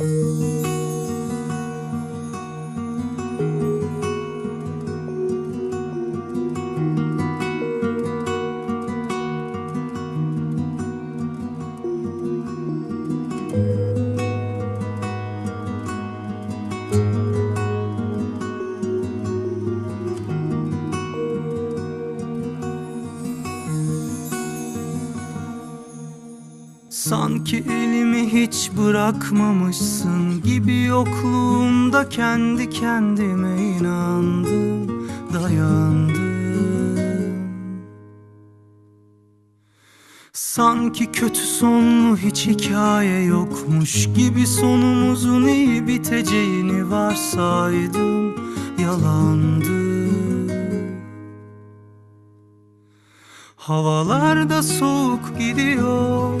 Música Sanki elimi hiç bırakmamışsın gibi yokluğumda kendi kendime inandım, dayandım. Sanki kötü sonlu hiç hikaye yokmuş gibi sonumuzun iyi biteceğini varsaydım, yalandı. Havalarda soğuk gidiyor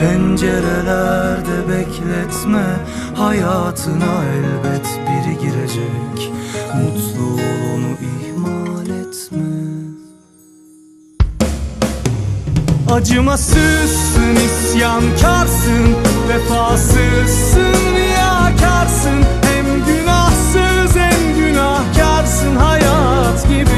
Pencerelerde bekletme Hayatına elbet biri girecek. Mutluluğunu ihmal etme. Acımasızsın, isyankarsın Vefasızsın, riyakarsın. Hem günahsız hem günahkarsın. Hayat gibi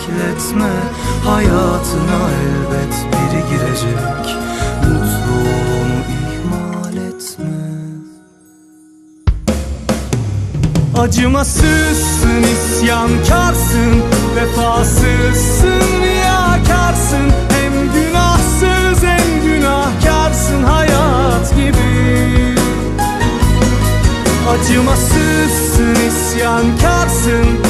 bekletme Hayatına elbet biri girecek. Mutluluğunu ihmal etme. Acımasızsın, isyankarsın Vefasızsın, riyakarsın. Hem günahsız hem günahkarsın Hayat gibi. Acımasızsın, isyankarsın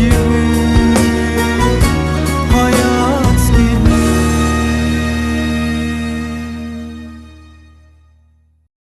you.